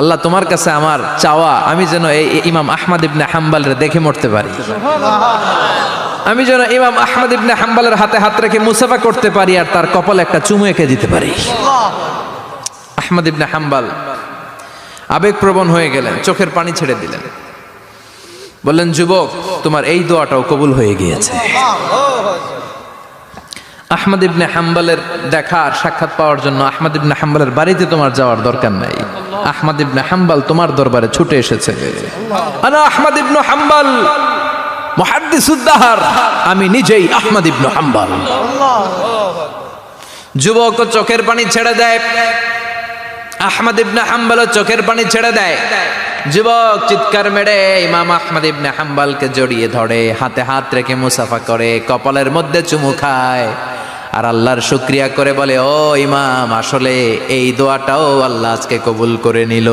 আল্লাহ তোমার কাছে আমার চাওয়া, আমি যেন এই ইমাম আহমদ ইবনে হাম্বালরে দেখে মরতে পারি। আমি যেন ইমাম আহমদ ইবনে হাম্বালের হাতে হাত রেখে মুসাফা করতে পারি আর তার কপালে একটা চুমু এঁকে দিতে পারি। আহমদ ইবনে হাম্বাল আবেগপ্রবণ হয়ে গেলেন, চোখের পানি ছেড়ে দিলেন। বললেন, যুবক, তোমার এই দোয়াটাও কবুল হয়ে গিয়েছে। আহমদ ইবনে হাম্বালের দেখা আর সাক্ষাৎ পাওয়ার জন্য আহমদ ইবনে হাম্বালের বাড়িতে তোমার যাওয়ার দরকার নাই। আহমদ ইবনে হাম্বাল তোমার দরবারে ছুটে এসেছে। আহমদ ইবনে হাম্বাল মুহাদ্দিসুদ্দাহার আমি নিজেই আহমদ ইবনে হাম্বাল। যুবক চোখের পানি ছেড়ে দেয়। আহমদ ইবনে হাম্বাল চোখের পানি ছেড়ে দেয়। যুবক চিৎকার মেরে ইমাম আহমদ ইবনে হাম্বালকে জড়িয়ে ধরে, হাতে হাত রেখে মুসাফা করে, কপালের মধ্যে চুমু খায়। আর আল্লাহর শুক্রিয়া করে বলে, ও ইমাম, আসলে এই দোয়াটাও আল্লাহ আজকে কবুল করে নিল।